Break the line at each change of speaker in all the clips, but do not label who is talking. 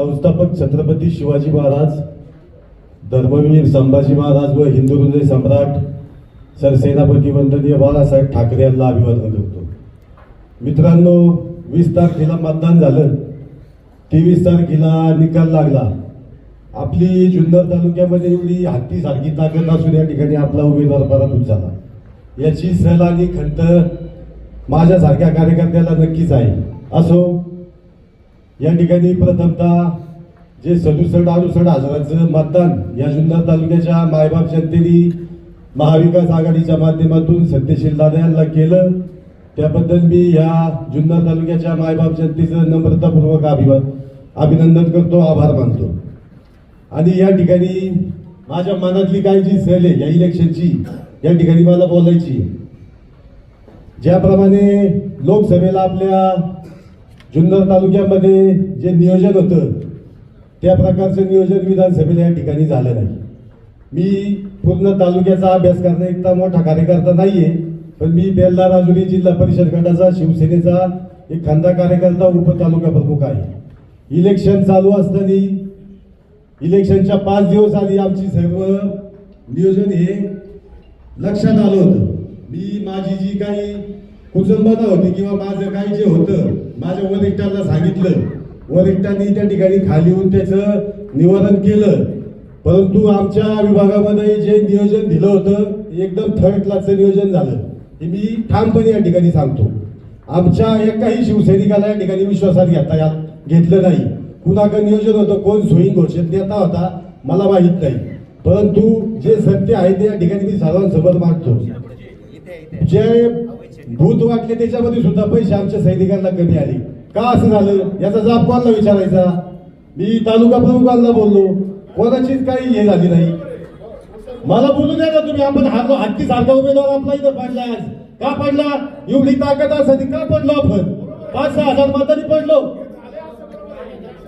संस्थापक छत्रपती शिवाजी महाराज धर्मवीर संभाजी महाराज व हिंदू हृदय सम्राट सरसेनापती वंदनीय बाळासाहेब ठाकरे यांना अभिवादन करतो. मित्रांनो वीस तारखेला मतदान झालं. तेवीस तारखेला निकाल लागला. आपली जुन्नर तालुक्यामध्ये एवढी हत्तीसारखी ताकद असून या ठिकाणी आपला उमेदवार पराभूत झाला. याची सल आणि खंत माझ्यासारख्या कार्यकर्त्याला नक्कीच आहे. असो या ठिकाणी प्रथमतः जे सदुसष्ट अडुसष्ट हजाराचं मतदान या जुन्नर तालुक्याच्या मायबाप जनतेने महाविकास आघाडीच्या माध्यमातून सत्यशील दादा यांना केलं. त्याबद्दल मी या जुन्नर तालुक्याच्या मायबाप जनतेचं नम्रतापूर्वक अभिवा अभिनंदन करतो आभार मानतो. आणि या ठिकाणी माझ्या मनातली काय जी सहल आहे या इलेक्शनची या ठिकाणी मला बोलायची ज्याप्रमाणे लोकसभेला आपल्या जुन्नर तालुक्यामध्ये जे नियोजन होतं त्या प्रकारचं नियोजन विधानसभेला या ठिकाणी झालं नाही. मी पूर्ण तालुक्याचा अभ्यास करणं एकदा मोठा कार्यकर्ता नाही आहे पण मी बेल्ला राजुरी जिल्हा परिषद गटाचा शिवसेनेचा एक खांदा कार्यकर्ता उपतालुका प्रमुख आहे. इलेक्शन चालू असताना इलेक्शनच्या पाच दिवस आधी आमची सर्व नियोजन हे लक्षात आलं होतं. मी माझी जी काही कुटुंबता होती किंवा माझं काही जे होतं माझ्या वरिष्ठांना सांगितलं. वरिष्ठांनी त्या ठिकाणी खाली येऊन त्याचं निवारण केलं. परंतु आमच्या विभागामध्ये जे नियोजन दिलं होतं एकदम थर्ड क्लासचं नियोजन झालं. हे मी ठामपणे या ठिकाणी सांगतो. आमच्या एकाही शिवसैनिकाला या ठिकाणी विश्वासात घेता यात घेतलं नाही. कुणाकडे नियोजन होतं कोण सोयी घोषित नेता होता मला माहीत नाही. परंतु जे सत्य आहे ते या ठिकाणी मी सर्वांसमोर मांडतो. जे भूत वाटले त्याच्यामध्ये सुद्धा पैसे आमच्या सैनिकांना कमी आले. का असं झालं? याचा जाब कोणाला विचारायचा? मी तालुका प्रमुखांना बोललो. कोणाचीच काही हे झाली नाही. मला बोलू द्या ना तुम्ही आपण हारलो हत्ती सारखा उमेदवार आपला इथं पडला आज. का पडला? एवढी ताकद असावी का पडलो आपण? पाच सहा हजार मतांनी पडलो.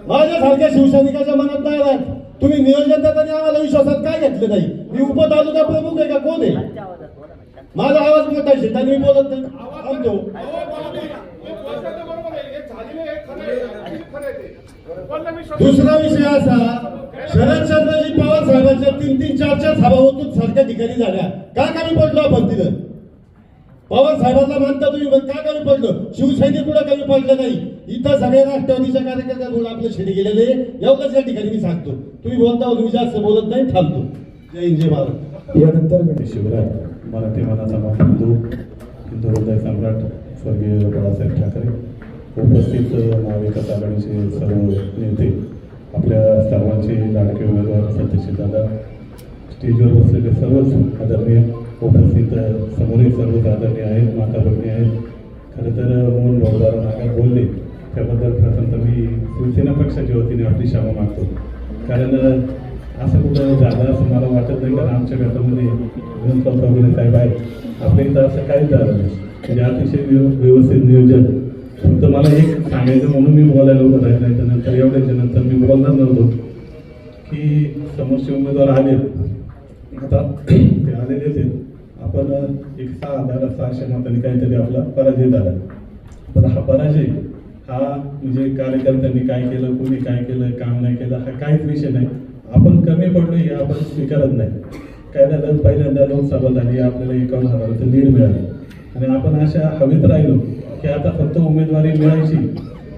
माझ्यासारख्या शिवसैनिकाच्या मनात नाही राहत तुम्ही नियोजन देताना आम्हाला विश्वासात काय घेतलं नाही? मी उपतालुका प्रमुख आहे का? कोण आहे? माझा आवाज मोठा आहे मी बोलत नाही थांबतो दुसरा विषय असा शरदचंद्रजी पवार साहेबांच्या तीन तीन चार चार सभा होतून सारख्या ठिकाणी झाल्या. का कमी पडलो आपण तिथं? पवार साहेबांना मानता तुम्ही पण का कमी पडलो? शिवसैनिक कुठं कमी पडलं नाही? इथं सगळ्या राष्ट्रवादीच्या कार्यकर्त्यांमुळे आपलं शेडी गेलेले एवढंच या ठिकाणी मी सांगतो. तुम्ही बोलता तुम्ही जास्त बोलत नाही थांबतो. जय हिंद जय महाराज
यानंतर शिवराय. मराठी मनाचा महाबंधू हिंदू हृदय सम्राट स्वर्गीय बाळासाहेब ठाकरे उपस्थित महाविकास आघाडीचे सर्व नेते आपल्या सर्वांचे लाडके उमेदवार सत्यशील दादा स्टेजवर बसलेले सर्वच आदरणीय उपस्थित समोरील सर्वच आदरणीय आहेत माता भगिनी आहेत. खरं तर मोहन भाऊदार नागर बोलले त्याबद्दल प्रथम तर मी शिवसेना पक्षाच्या वतीने आपली क्षमा मागतो. कारण असं कुठं जागा असं मला वाटत नाही कारण आमच्या गटामध्ये विनोद प्रभूने साहेब आहेत. आपल्या इथं असं काहीच झालं नाही. म्हणजे अतिशय व्यव- व्यवस्थित नियोजन. फक्त मला एक सांगायचं म्हणून मी बोलायला उभं राहिलं नाही. तर नंतर एवढ्याच्या नंतर मी बोलणार नव्हतो. की समोरचे उमेदवार आले आता ते आलेलेच आहेत. आपण एक सहा हजार सहाशे मतांनी काहीतरी आपला पराजय झाला. पण हा पराजय हा म्हणजे कार्यकर्त्यांनी काय केलं कोणी काय केलं काम नाही केलं हा काहीच विषय नाही. आपण कमी पडलो हे आपण स्वीकारत नाही. काय झालं पहिल्यांदा लोकसभा झाली आपल्याला एकावन्न हजाराचं लीड मिळालं. आणि आपण अशा हवेत राहिलो की आता फक्त उमेदवारी मिळायची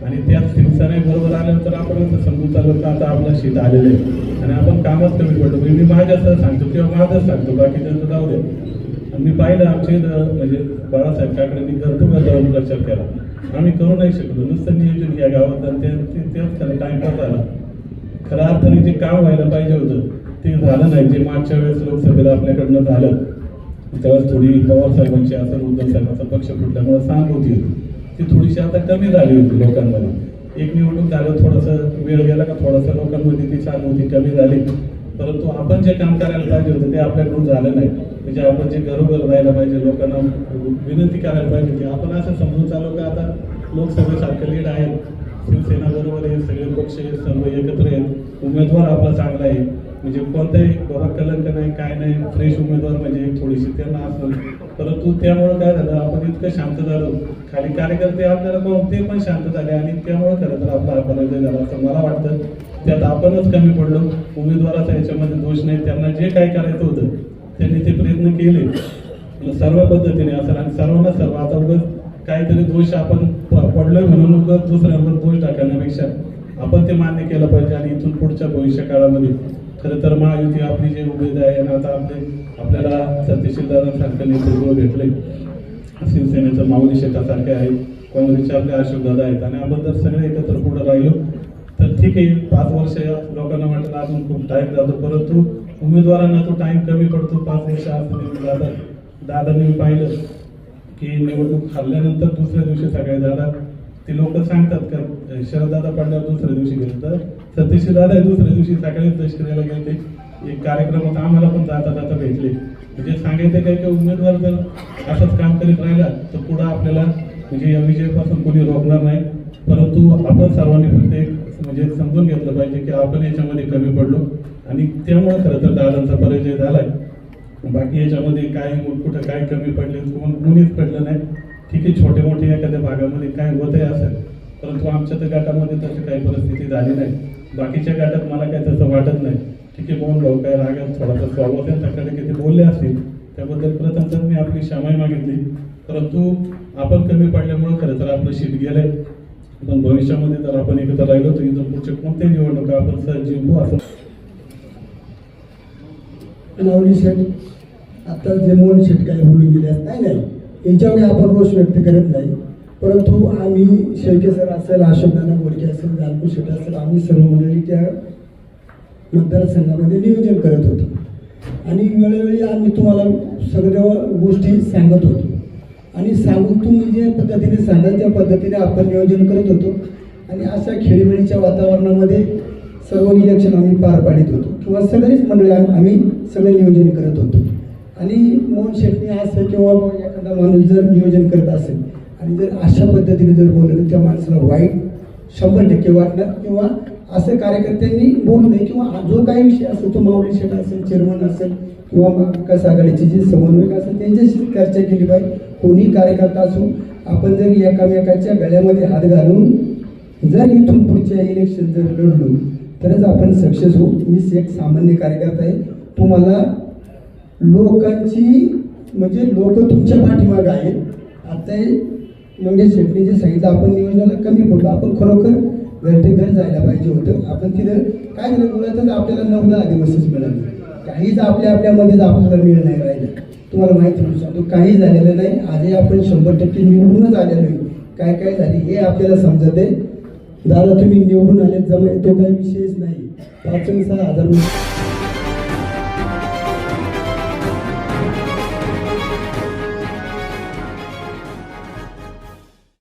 आणि त्यात शिवसेना बरोबर आल्यानंतर आपण असं समजून चालू तर आता आपलं शीत आलेलं आहे आणि आपण कामच कमी पडतो म्हणजे मी माझ्यासह सांगतो किंवा माझंच सांगतो बाकीच्या जाऊ दे. आणि मी पाहिलं आमचे इथं म्हणजे बाळासाहेब ठाकरेंनी घर जाऊन प्रचार केला. आम्ही करू नाही शकलो. नुसतं नियोजन या गावात आणि त्याच त्याला टाईमपास खरं खऱ्या अर्थाने जे काम व्हायला पाहिजे होतं झालं नाही. जे मागच्या वेळेस लोकसभेला आपल्याकडनं झालं त्यावेळेस थोडी पवार साहेबांची असेल उद्धव साहेबांचा पक्ष फुटल्यामुळे सांग होती. ती थोडीशी आता कमी झाली होती लोकांमध्ये. एक निवडणूक झालं थोडंसं वेळ गेला का थोडंसं लोकांमध्ये ती होती कमी झाली. परंतु आपण जे काम करायला पाहिजे होतं ते आपल्याकडून झालं नाही. म्हणजे आपण जे घरोघर राहायला पाहिजे लोकांना विनंती करायला पाहिजे की आपण असं समजून चालू का आता लोकसभेसारखं लीड आहे शिवसेना बरोबर आहे सगळे पक्ष सर्व एकत्र आहेत. उमेदवार आपला चांगला आहे. म्हणजे कोणताही बाबा कलंक नाही काय नाही फ्रेश उमेदवार म्हणजे थोडीशी त्यांना असं. परंतु त्यामुळं काय झालं आपण इतकं शांत झालो. खाली कार्यकर्ते आपल्याला मग ते पण शांत झाले आणि त्यामुळं खरं तर आपला पराजय झाला असं मला वाटतं. त्यात आपणच कमी पडलो. उमेदवाराचा याच्यामध्ये दोष नाही. त्यांना जे काय करायचं होतं त्यांनी ते प्रयत्न केले. सर्व पद्धतीने असेल आणि सर्वांना सर्व. आता उगत काहीतरी दोष आपण प- पडलोय म्हणून उगत दुसऱ्यांवर दोष टाकण्यापेक्षा आपण ते मान्य केलं पाहिजे आणि इथून पुढच्या भविष्य काळामध्ये खरं तर महायुती आपली जे उमेद आहे आणि आता आपले आपल्याला सत्यशील दादांसारखं नेतृत्व भेटले शिवसेनेचं माऊली शेतासारखे आहेत. काँग्रेसचे आपले अशोकदादा आहेत. आणि आपण जर सगळे एकत्र पुढे राहिलो तर ठीक आहे. पाच वर्ष लोकांना वाटलं अजून खूप टाईम जातो. परंतु उमेदवारांना तो टाईम कमी पडतो. पाच वर्ष असं दादा दादांनी मी पाहिलं की निवडणूक हल्ल्यानंतर दुसऱ्या दिवशी सगळे दादा ते लोक सांगतात का शरददादा पडल्यावर दुसऱ्या दिवशी गेले तर सतीश दादा दुसऱ्या दिवशी सकाळी करायला गेले एक कार्यक्रमात आम्हाला पण जाता जाता भेटले. म्हणजे सांगायचं काय की उमेदवार जर असंच काम करीत राहिला तर पुढं आपल्याला म्हणजे या विजयापासून कोणी रोखणार नाही. परंतु आपण सर्वांनी फक्त एक म्हणजे समजून घेतलं पाहिजे की आपण याच्यामध्ये कमी पडलो. आणि त्यामुळे खरं तर दादांचा परिचय झालाय. बाकी याच्यामध्ये काय कुठं काय कमी पडले कोण कोणीच पडलं नाही. ठीक आहे छोटे मोठे एखाद्या भागामध्ये काय होतही असेल परंतु आमच्या तर गटामध्ये तशी काही परिस्थिती झाली नाही. बाकीच्या गटात मला काही तसं वाटत नाही. ठीक आहे मोहन राहू काय रागात थोडासा स्वभाव त्यांच्याकडे किती बोलले असतील त्याबद्दल प्रथमतः मी आपली क्षमाही मागितली. परंतु आपण कमी पडल्यामुळे खरं तर आपलं शीट गेलंय. पण भविष्यामध्ये जर आपण एकत्र राहिलो तर इथून पुढचे कोणत्याही निवडणुका आपण सहज जिंकू असं.
माऊली शेट आता जे मोहन शेट काही बोलून गेले नाही नाही. यांच्यावर आपण रोष व्यक्त करत नाही. परंतु आम्ही शेळके सर असेल अशोकनाना गोडके असेल जालपू शेठ असेल आम्ही सर्व मंडळी त्या मतदारसंघामध्ये नियोजन करत होतो. आणि वेळोवेळी आम्ही तुम्हाला सगळ्या गोष्टी सांगत होतो. आणि सांगून तुम्ही जे पद्धतीने सांगाल त्या पद्धतीने आपण नियोजन करत होतो. आणि अशा खेळीमेळीच्या वातावरणामध्ये सर्व इलेक्शन आम्ही पार पाडित होतो. किंवा सगळीच मंडळी आम्ही सगळं नियोजन करत होतो. आणि मोहन शेटणी असं किंवा एखादा माणूस जर नियोजन करत असेल आणि जर अशा पद्धतीने जर बोललं तर त्या माणसाला वाईट शंभर टक्के वाटणार किंवा असं कार्यकर्त्यांनी बोलू नये किंवा जो काही विषय असेल तो माऊली शेठ असेल चेअरमन असेल किंवा महाविकास आघाडीचे जे समन्वयक असेल त्यांच्याशी चर्चा केली पाहिजे. कोणी कार्यकर्ता असो आपण जर एकामेकाच्या गळ्यामध्ये हात घालून जर इथून पुढच्या इलेक्शन जर लढलो तरच आपण सक्सेस होऊ. मीच एक सामान्य कार्यकर्ता आहे. तुम्हाला लोकांची म्हणजे लोक तुमच्या पाठीमागं आहेत. आता मंगेश शेट्टी जे सांगितलं आपण नियोजनाला कमी पडलो. आपण खरोखर घर ते घर जायला पाहिजे होतं. आपण तिथं काय झालं मुलातच आपल्याला नऊ दहा दिवसच काहीच आपल्या आपल्यामध्येच आपल्याला मिळ नाही राहिलं. तुम्हाला माहिती म्हणून सांगतो काही झालेलं नाही. आजही आपण शंभर टक्के निवडूनच आलेलो आहे. काय काय झाले हे आपल्याला समजत आहे. दादा तुम्ही निवडून आले जमा तो काही विषयच नाही. पाच सहा हजार